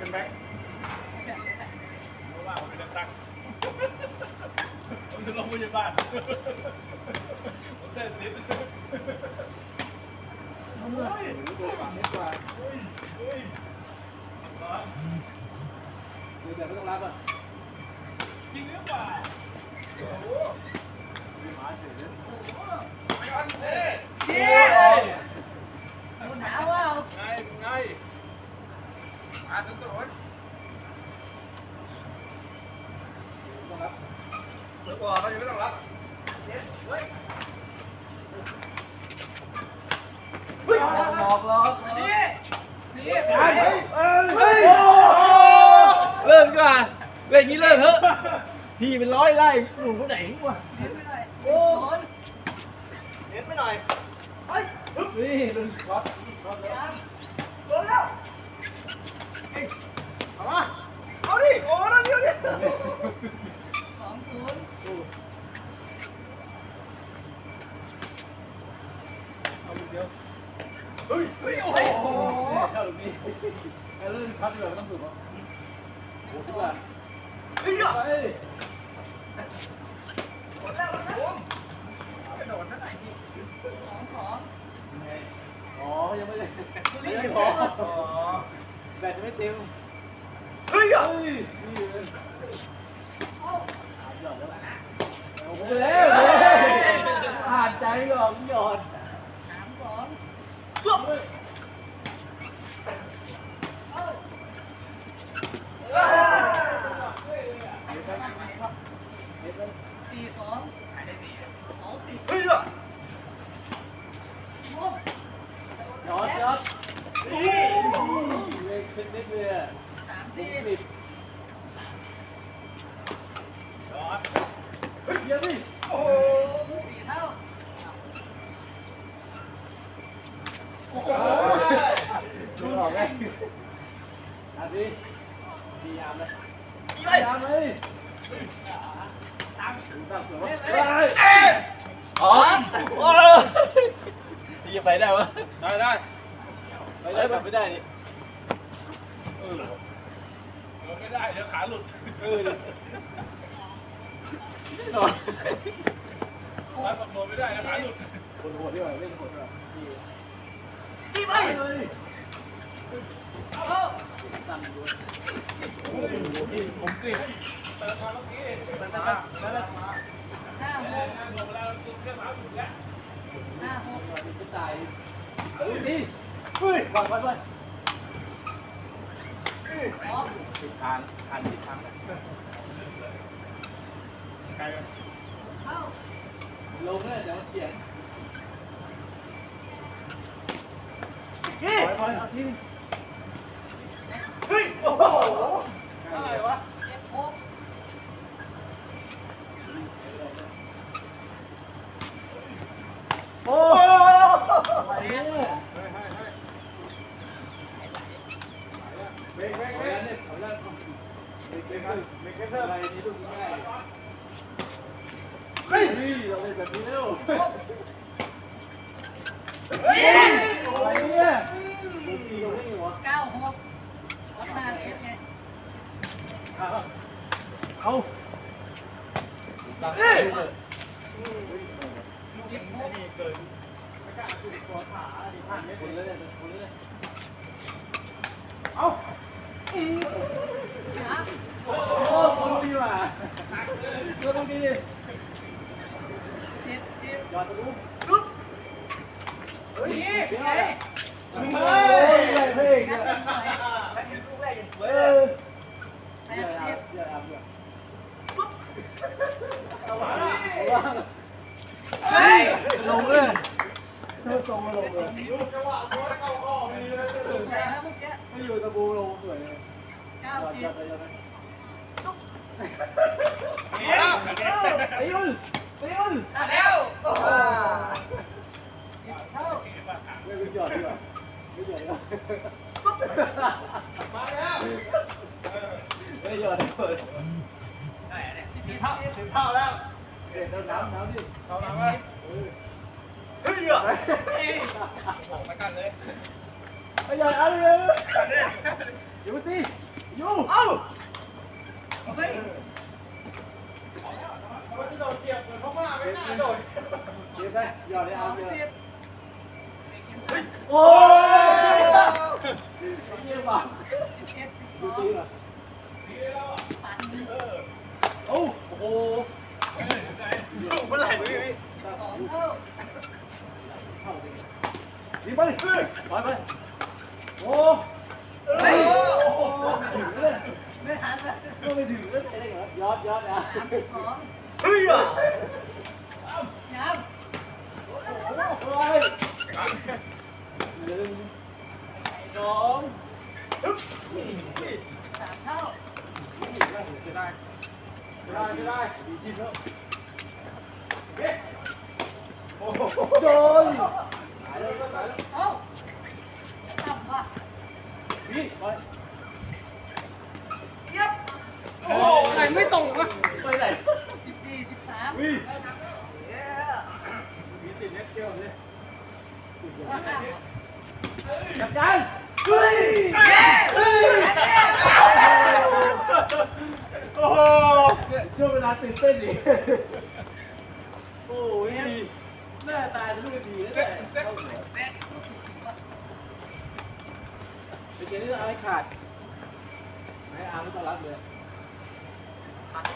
เป็นแบงค์เพราะว่าผมเป็นตักผมจะลงพยาบาลผมเส้ อ่านตัวต้องรับสวยกว่าเขายังไม่ต้องรับเฮ้ยหมอกหรอกนี่นี่เฮ้ยเฮ้ยเริ่มก่อนเล่นงี้เริ่มเถอะพี่เป็นร้อยไล่หนูคนไหนวะเห็นไม่ได้โอ้ยเห็นไปหน่อยนี่ดึงช็อตช็อตแล้วโดแล้ว เอามาเอาดิ โอ้นั่นเดียวดิสองศูนย์เอาลูกเดียว เฮ้ย เฮ้ย โอ้โหเข้าตรงนี้เอาเริ่มคัดดีกว่าไม่ต้องสูบหรอกโอ้โหดีกว่าเฮ้ยอะไปหมดแล้วหมดแล้วกระโดดนั่นไหนที่สองสองอ๋อ ยังไม่ได้รีบไม่พพออ แบตยังไม่เต็มเฮ้ยอะเฮ้ยนี่เลยเอ้าหยอดแล้วโอ้โหแล้วผ่านใจหรอกหยอดสามสองสุดเอ้าสี่สองสองสี่เฮ้ยอะรวมหยอดหยอดนี่เล็ก ขึ้นนิดเลยอะสามสิสี่บจอดเฮ้ยเยี่ยมดิโอ้โหสี่เท่าโอ้โหดูออกไหมอันนี้พยายามเลยอีพไปยายามเลยตั้งตั้งเฮ้ยเอ๊ะอ๋อโอ้ยพี่จะไปได้วะได้ได้ไปได้แบบไม่ได้ ดิเออเออไม่ได้เดี๋ยวขาหลุดเออดิมาประโคนไม่ได้เดี๋ยวขาหลุดคนโหดดีกว่าเล่นโหดดีกว่าพี่อีไปไปเลยเอ้าตั้งดูโอ้โหพี่ผมกรีดเติมมาเมื่อกี้นั่นนั่นนั่นนั่นห้าหเอกอลงแล้วเครื่องหมาหลุดแล้วห้าหกมาดิจะตายเฮ้ยดิเฮ้ยวางไว้ไว้ สองติดทางทางติดทางไกลไปเอ้าลงเลยเดี๋ยวเฉียงนี่ปล่อยปล่อยเอาที่เฮ้ยโอ้โหอะไรวะเจ็ดหกโอ้ไป เนี่ยเบรกเบรกเอาเบรแล้วกเนี่ยเอาแล้วเบรกเบรกเบรกเบรกเบรกอะไรนี่ลูกง่ายเฮ้ยเฮ้ยเราเล่นแบบนี้แล้วเฮ้ยอะไรเนี่ยลูกตีเราได้ไงวะเก้าหกวัดหน้าเอ็ดไงเอาเอาตัดเลยสิบหกนี่เกินไม่กล้าจุดตัวขาดิผ่านไม่คนเลยคนเลยเอา สามโอ้คนดีว่ะก็ต้องดีเจ็ดสิบยอดตะลุสุดเฮ้ยเดี๋ยวไงเฮ้ยเฮ้ยนัดกันหน่อยแค่ลูกแรกยังสวเฮ้ยเลยยแปเดี๋ยวดเอาสิบเดี๋ยวเอาเดี๋ยวเอาวะเฮ้ยลงเลยเธอ ตรงมาลงเลยจงเข้าเลยอกี้ไม่อยู่ตะบูลงสวยเลยเก้าสิบอดยอดนี่ไอ้ยุ่นไอ้ยุ่นตัดแล้วโอ้โหเท่าไม่เป็นยอดดีกว่าไม่หยอดดีกว่ามาแล้วไม่หยอดเปิดสิบเท่าสิบเท่าแล้วเด็ดน้ำน้ำดิเข้ามาไหม เฮ้ยอะบอกไปกันเลยไม่ยอดเอาเลยกันเลยเดี๋ยวตีอยู่เอ้าเอาสิมันจะโดดเกียบเหมือนพ่อมาไม่น่าโดดเดี๋ยวได้หยอดได้เอาเดี๋ยบโอ้ยเยี่ยมว่ะเอ็ดสิบสดูองตีเหรอโอ้โหเมื่อไหร่มึง นี่สองเท่าดีไปไปไปโอ้เฮ้ยถึงเลยไม่ทันแล้วก็ไม่ถึงเลยอะไรเหรอยอดยอดนะสองเฮ้ยอะย้เฮ้ยหนึ่งสองสามเท่าจะได้จะได้จะได้ดีจริงแล้วโอ้โหโดน ตายแล้วตายแล้วเอ้ต่ำว่ะพี่ไปเย็บโอ้อะไรไม่ตรงวะไปไหนสิบสี่สิบสามวิ่งเย้มีติเน็ตเกี่ยวเลยจับกันเฮ้ยเฮ้ยโอ้โหช่วงเวลาตื่นเต้นดิโอ้ย น้าตาจะลูกดีนะเนี่ยเป็นเกมที่อะไรขาดไม่อาร์ไม่ต้อนรับเลย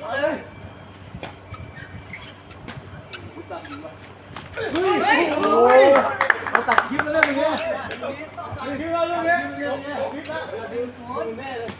เฮ้ยตัดดีป่ะเฮ้ยโอ้ยเราตัดคลิปแล้วเนี่ยมึงเนี่ยมีที่เราเรื่องนี้เดี๋ยวเดี๋เดี๋ยยววเดี๋ยวเดี๋ยวเดี๋ยวแม่เลย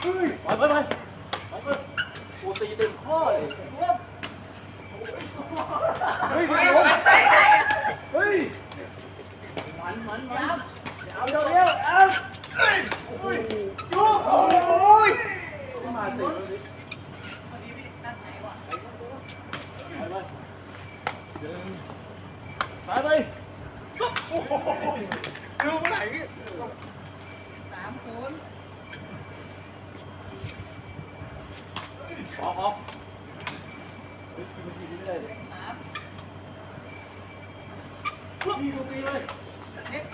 เฮ้ยไปไปไปไปโอ้ตีเต็มข้อเลย เฮ้ยเฮ้ยเฮ้ยมันมันมันเอาเดี๋ยวเดี๋ยวเอาโอ้ยยูโอ้ยมาสิวันนี้พี่ตั้งไหนวะไปเดินไปไปโอ้โหดูเมื่อไหร่นี่สามศูนออกออก กินทีนี้ไม่ได้เลยสามตีกูตีเลยเน็ต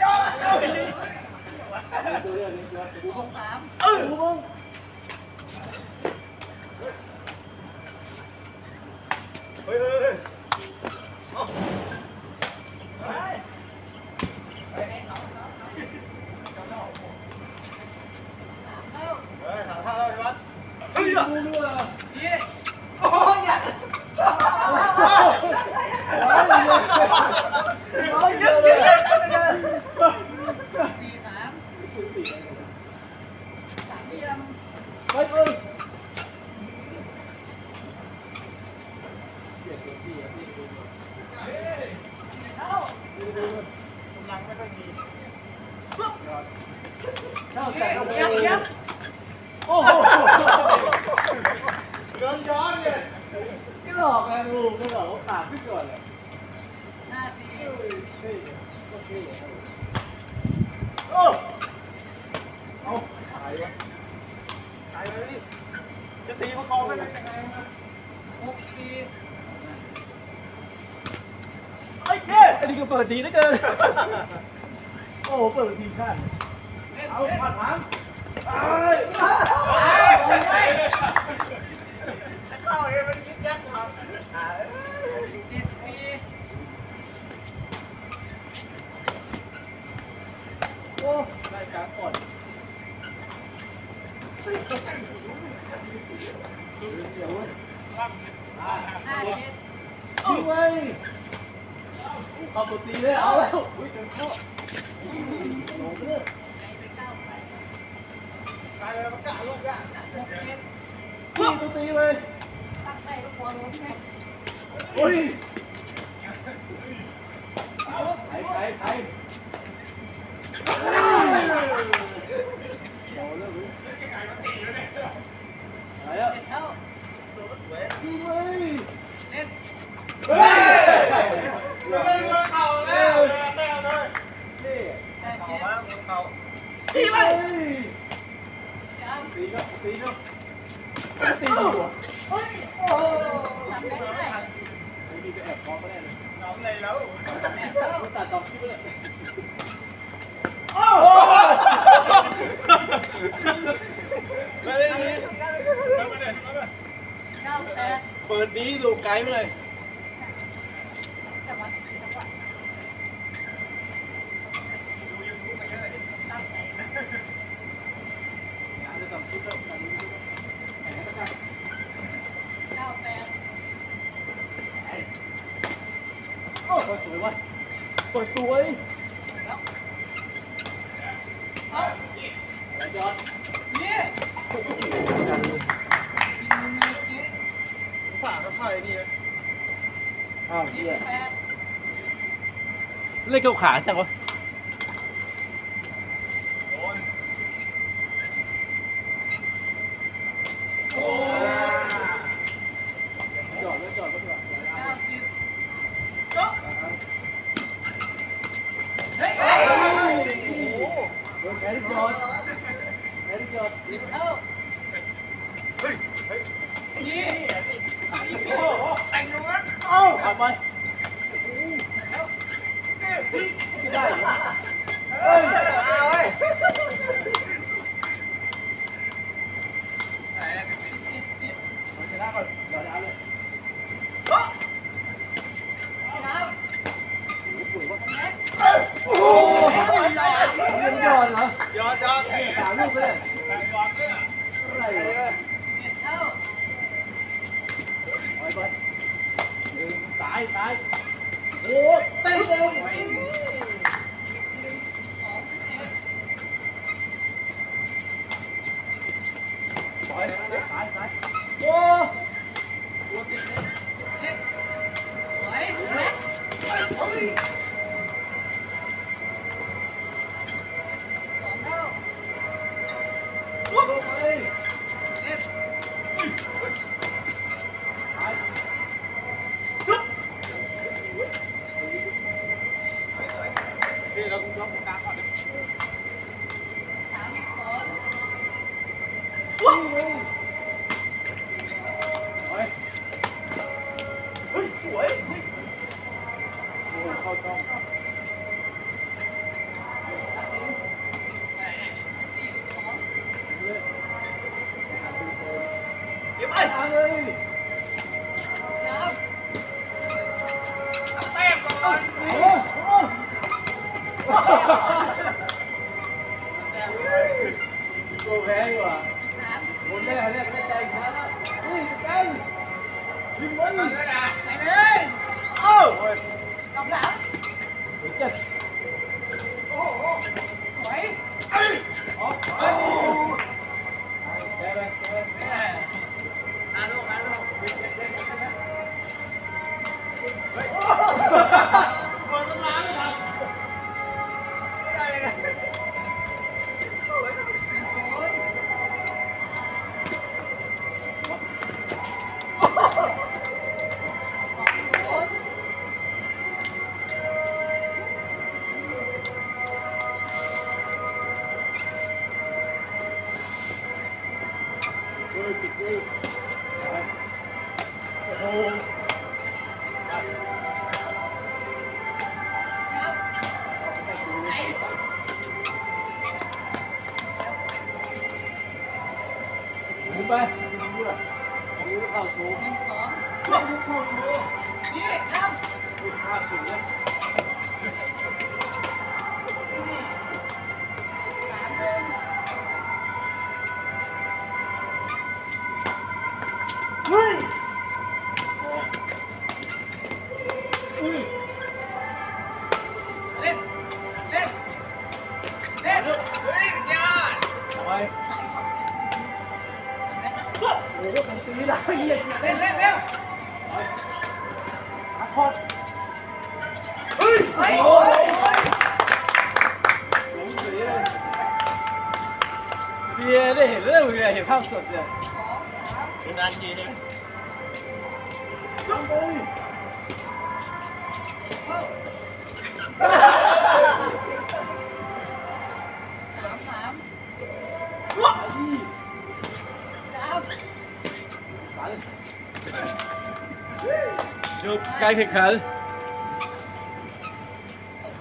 จ้าจ้าดูเรื่องนี้ดูดูสองสามเออดูมึงเฮ้ยเฮ้ยเฮ้ยสามเท่าเฮ้ยหาท่าเราไปวัดเฮ้ยดูเรื่อง พี่ โอ้ยอยาก ร้อยเยอะเลย สี่สามสามเยี่ยม ไปเอ้ย เท่ากำลังไม่ค่อยมี เข้าใจ เยี่ยมเยี่ยม โอ้โห เดินย้อนเนี่ย นี่หลอกไงลูกไม่หลอกขาดขึ้นก่อนเลยห้าสี่เฮ้ยเฮ้ยโอเคโอ้เอาหายวะตายเลย จะตีมันคอไม่เป็นยังไงนะหกสี่ไอ้เก้อันนี้ก็เปิดดีเหลือเกิน โอ้โหเปิดดีขั้นเล่นเอาผ่านถังไป เข้าเองมันคิดยักษ์ครับ เจ็ดสี่ โอ้ได้การก่อนเดี๋ยวเว้ยอ่า ห้าเจ็ด เอาไว้เข้าตัวตีเลยเอาแล้วอุ้ยเต็มข้อลงเลย ใจไปเก้าไป ตายเลยมันกล้าลูกอะ หกเจ็ด ตีตัวตีเลยตั้งใจก็กลัวล้มไงอุ้ยใครใครใครโดนแล้วรู้อะไรอะเจ็ดเท่าตีเลยเล่นเฮ้ยเลยเลยเข่าแล้วเลยเลยนี่แปดเข่าเจ็ดมาเข่าตีไปยังตีก็ตีก็ ตีหัวน้องเลยแล้วตัดต่อคลิปเลยโอ้โหมาเลยนี่เปิดนี้ดูไกด์ไปเลย ปิดสวยยอดนี่ฝากเขาถ่ายดีอ้าวเหี้ยเล่นเก้าขาจังวะ ยอดยอดสามลูกเลยแบ่งบอลด้วยอะอะไรเนี่ยเข้าไปไปซ้ายซ้าย 五单身。美女有五 cũng. bay không có khẩu số không có không có khẩu số đi không đi. khẩu số nhé วียได้เห็นเรื่องวียเห็นภาพสดเลยเป็นนานทีใช่ไหมช่างยสามสามว้าวสามจบการแข่งขัน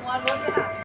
วันรถ